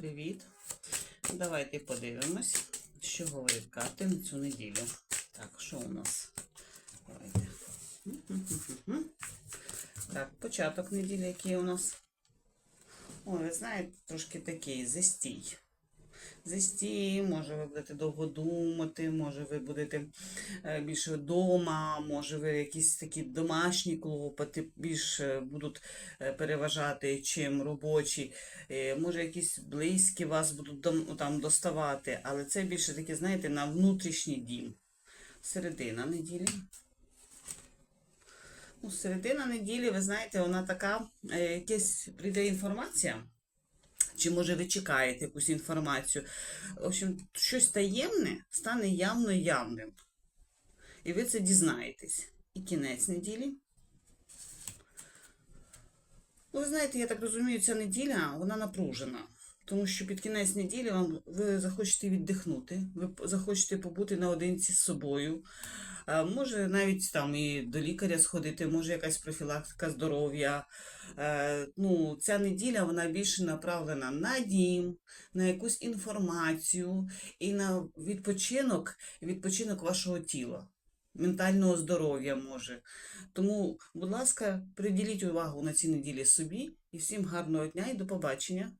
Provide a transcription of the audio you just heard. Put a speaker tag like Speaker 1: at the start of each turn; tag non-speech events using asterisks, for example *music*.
Speaker 1: Привіт! Давайте подивимось, що говорить карти на цю неділю. Так, що у нас? Давайте. *laughs* Так, початок неділі, який у нас. Ой, ви знаєте, трошки такий застій. Застій, може ви будете довго думати, може ви будете е, більше вдома, може ви якісь такі домашні клопоти більше будуть е, переважати, чим робочі. Е, Може, якісь близькі вас будуть там доставати, але це більше таке, знаєте, на внутрішній дім. Середина неділі. Ну, середина неділі, ви знаєте, вона така, е, якась прийде інформація. Чи може ви чекаєте якусь інформацію? В общем, щось таємне стане явно явним. І ви це дізнаєтесь. І кінець неділі. Ну, ви знаєте, я так розумію, ця неділя вона напружена. Тому що під кінець неділі вам ви захочете віддихнути, ви захочете побути наодинці з собою. Е, Може навіть там і до лікаря сходити, може якась профілактика здоров'я. Е, Ну, ця неділя вона більше направлена на дім, на якусь інформацію і на відпочинок, відпочинок вашого тіла, ментального здоров'я може. Тому, будь ласка, приділіть увагу на ці неділі собі і всім гарного дня і до побачення.